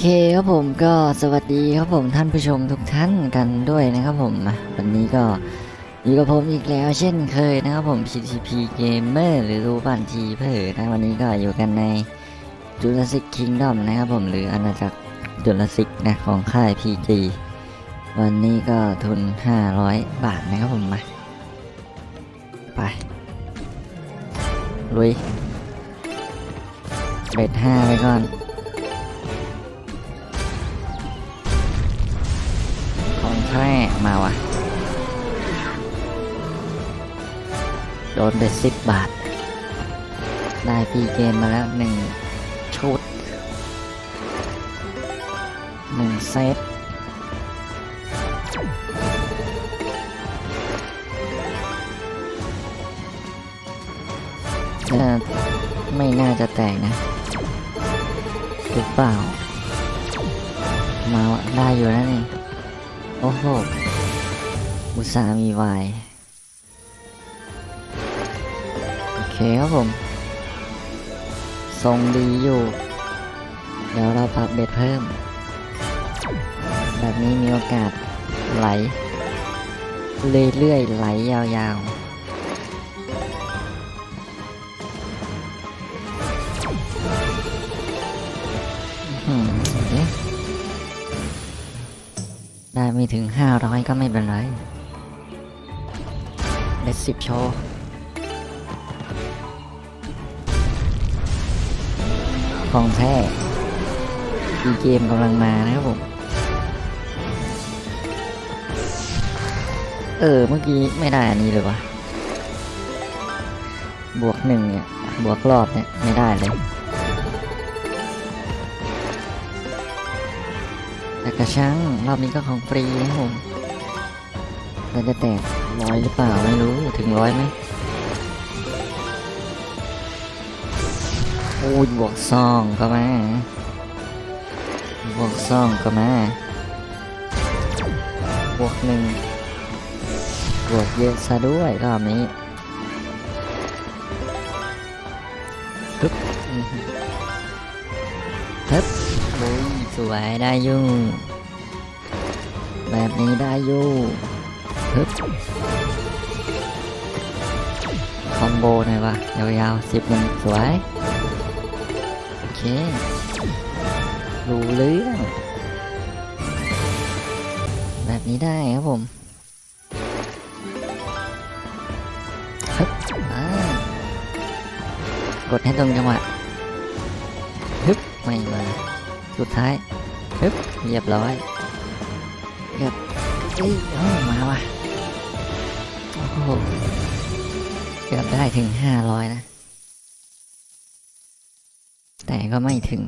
เคครับผมก็สวัสดีครับผมท่านผู้ชมทุกท่านกันด้วยนะครับผมวันนี้ก็อยู่กับผมอีกแล้ว เช่นเคยนะครับผม PTP Gamer หรือรูบันทีเพอนะวันนี้ก็อยู่กันใน Jurassic Kingdom นะครับผมหรืออาณาจักร Jurassic นะของค่าย PG วันนี้ก็ทุน 500 บาทนะครับผมมาไปลุยเบ็ดห้าไปก่อน แท้มาว่ะ โดนไปสิบบาท ได้ปีเกมมาแล้วหนึ่งชุดหนึ่งเซตไม่น่าจะแตกนะหรือเปล่า มาวะได้อยู่แล้วนี่ โอ้โหอุตส่าห์มีวายโอเคครับผม ทรงดีอยู่ เดี๋ยวเราปรับเบ็ดเพิ่ม แบบนี้มีโอกาสไหล เรื่อยๆไหลยาวๆ ได้ไม่ถึง 500 ก็ไม่เป็นไรเด็ดสิบโชว์ของแท้อีเกมกำลังมานะครับผม เออ เมื่อกี้ไม่ได้อันนี้เลยวะ บวกหนึ่งเนี่ย บวกรอบเนี่ย ไม่ได้เลย ระช่างรอบนี้ก็ของฟรีนะผมเราจะแตกร้อยหรือเปล่าไม่รู้ถึงร้อยไหมโอ้ยบวกซองก็มาบวกซองก็มาบวกหนึ่งบวกเยอะซะด้วยรอบนี้ปึ๊บอื้อหือฮึบโอ้ยสวยได้ยู่ แบบนี้ได้อยู่ฮึบคอมโบหน่อยวะยาวๆสิบหนึ่งสวย โอเค รู้เรื่องแบบนี้ได้ครับผมฮึบกดให้ตรงจังหวะฮึบไม่มา สุดท้ายปึ๊บเรียบร้อย เรียบเอ้ยเอ้มาว่ะโอ้โหเกือบได้ถึงห้าร้อยนะ แต่ก็ไม่ถึง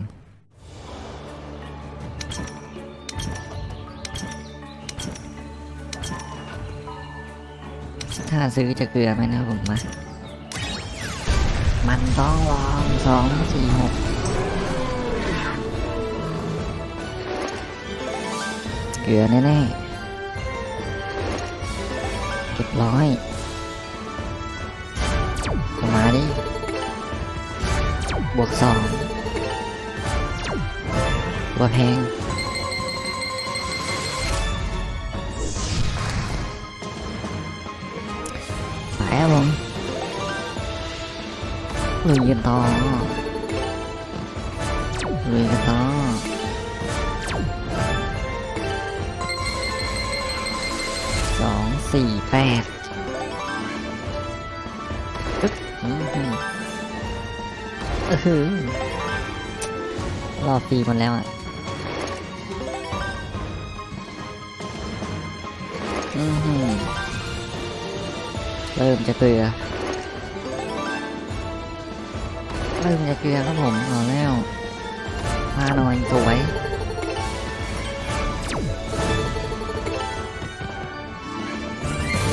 ถ้าซื้อจะเกลือไหมนะผมมา มันต้องลองสองสี่หก เกลือแน่ๆเรียบร้อยเข้ามาดิ บวกสองตัวแพงไปครับผมลุยกันต่อลุยกันต่อ สี่แปดปึ๊บอือหือเออหือรอฟรีหมันแล้วอะอือหือเริ่มจะเกลือเริ่มจะเกลือครับผมเอาแล้วมาหน่อยสวย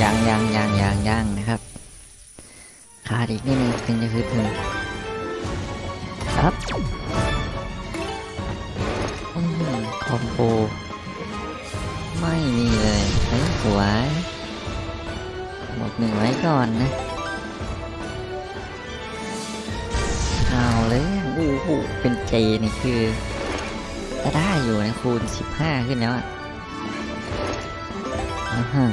ยังยังยังยังยังนะครับขาดอีกนิดนึงถึงจะคือถึงครับอืมคอมโบไม่มีเลยเฮ้ยสวยหมดหนึ่งไว้ก่อนนะเอาเลยโอ้โหเป็นเจนี่คือจะได้อยู่นะคูณสิบห้าขึ้นแล้วอะอ่าฮะ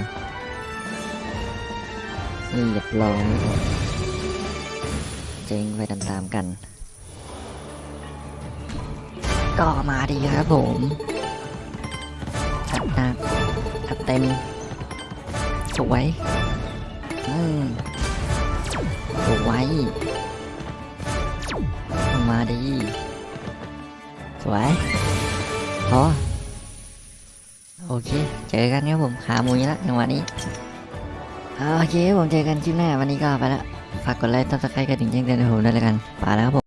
เรียบร้อยเจ๊งไปตามๆกัน ก็มาดีครับผมจัดหนักจัดเต็ม สวย อืมสวยมาดี สวยพอโอเค เจอกันครับผมขาหมุยแล้วจังหวะนี้ โอเคผมเจอกันคลิปหน้าวันนี้ก็ไปแล้วฝากกดไลค์ตัดตามกระดิ่งแจ้งเตือนให้ผมด้วยแล้วกันไปแล้วครับผม